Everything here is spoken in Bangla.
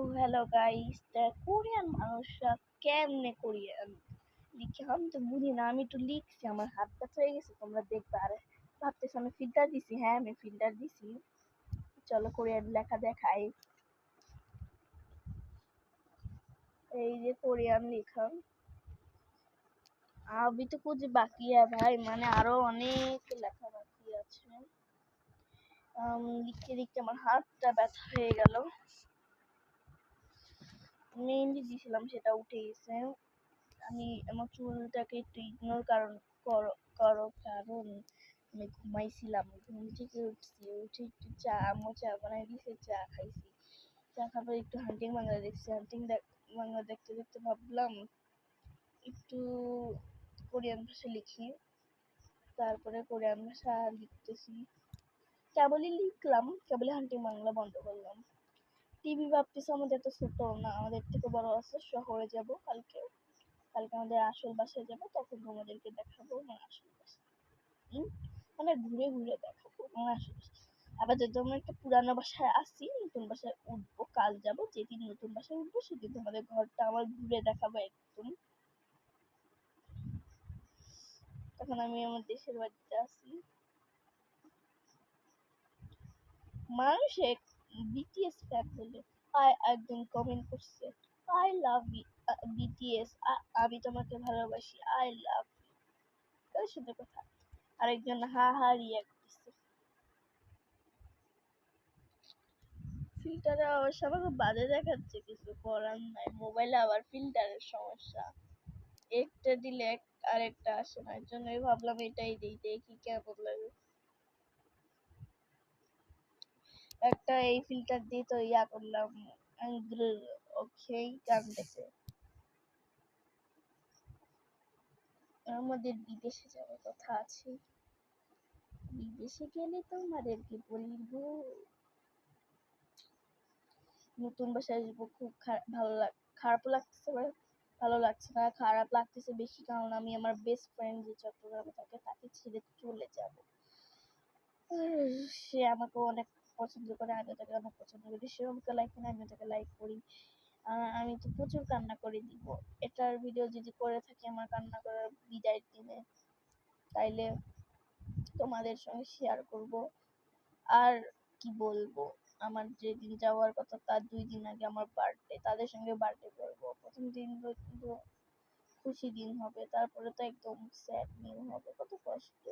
তো হ্যালো গাইস কোরিয়ান মানুষরা কেমনে কোরিয়ান লিখে আমি তো বুঝি না, আমি একটু লিখছি, আমার হাত ব্যথা হয়ে গেছে, তোমরা দেখবে, আর ভাবতেছি আমি ফিল্টার দিছি হ্যাঁ আমি ফিল্টার দিছি। চলো কোরিয়ান লেখা দেখাই। এই যে কোরিয়ান লিখাম আবি তো কুছ বাকি আছে ভাই মানে আরও অনেক লেখা বাকি আছে। লিখতে লিখতে আমার হাতটা ব্যথা হয়ে গেল। মেহেন্দি দিয়েছিলাম সেটা উঠে গেছে আমি আমার চুলটাকে একটু ইগনোর কারণ করো করো কারণ আমি ঘুমাইছিলাম, ঘুম থেকে উঠছি, উঠে একটু চা আমো চা বানাই দিয়েছে চা খাইছি। চা খাবার একটু হান্টিং বাংলা দেখছি হান্টিং বাংলা দেখতে দেখতে ভাবলাম একটু কোরিয়ান ভাষা লিখি, তারপরে কোরিয়ান ভাষা লিখতেছি। কেবলই লিখলাম, কেবলই হান্টিং বাংলা বন্ধ করলাম। টিভি ভাবতেছে আমাদের এত ছোট না, আমাদের থেকে বড় আছে, শহরে যাব কালকে। কালকে আমাদের আসল বাসায় যাব, তখন তোমাদেরকে দেখাবো আমার আসল বাসা। মানে ঘুরে ঘুরে দেখাবো আমার আসল বাসা। যদি আমরা একটা পুরানো বাসায় আসি, নতুন বাসায় উঠবো, কাল যাব, যেদিন নতুন বাসায় উঠবো, সেদিন তোমাদের ঘরটা আমার ঘুরে দেখাবো একদম। তখন আমি আমার দেশের বাড়িতে আসি মানুষ বিটিএস ফ্যান বলে আই একজন কমেন্ট করছে আই লাভ বিটিএস আমি তোমাকে ভালোবাসি আই লাভ ইউ সুন্দর কথা। আরেকজন হা হা রিয়াক্ট দিচ্ছে ফিল্টারে অবশ্য আমাকে বাজে দেখাচ্ছে, কিছু করার নাই। মোবাইলে আবার ফিল্টারের সমস্যা। একটা দিলে আরেকটা আসে না। এর জন্যই ভাবলাম এটাই দিই, দেখি কেমন লাগে। একটা এই ফিল্টার দিয়ে তো ইয়া করলাম আমাদের বিদেশে যাওয়ার কথা আছে। বিদেশে গেলে তোমাদেরকে বলব, নতুন বাসায় আসব, খুব ভালো লাগ খারাপ লাগছে ভালো লাগছে না। খারাপ লাগতেছে বেশি কারণ আমি আমার বেস্ট ফ্রেন্ড যে চট্টগ্রামে থাকে, তাকে ছেড়ে চলে যাব। সে আমাকে অনেক পছন্দ করে আমি তাকে অনেক পছন্দ করি। সে আমাকে লাইক করে আমি তাকে লাইক করি। আমি তো প্রচুর কান্না করে দিব। এটার ভিডিও যদি করে থাকি আমার কান্না করার বিদায়ের দিনে, তাইলে তোমাদের সঙ্গে শেয়ার করব। আর কি বলব? আমার যেদিন যাওয়ার কথা, তার দুই দিন আগে আমার বার্থডে তাদের সঙ্গে বার্থডে করব। প্রথম দিন কিন্তু খুশি দিন হবে, তারপরে তো একদম স্যাড দিন হবে, কত কষ্ট।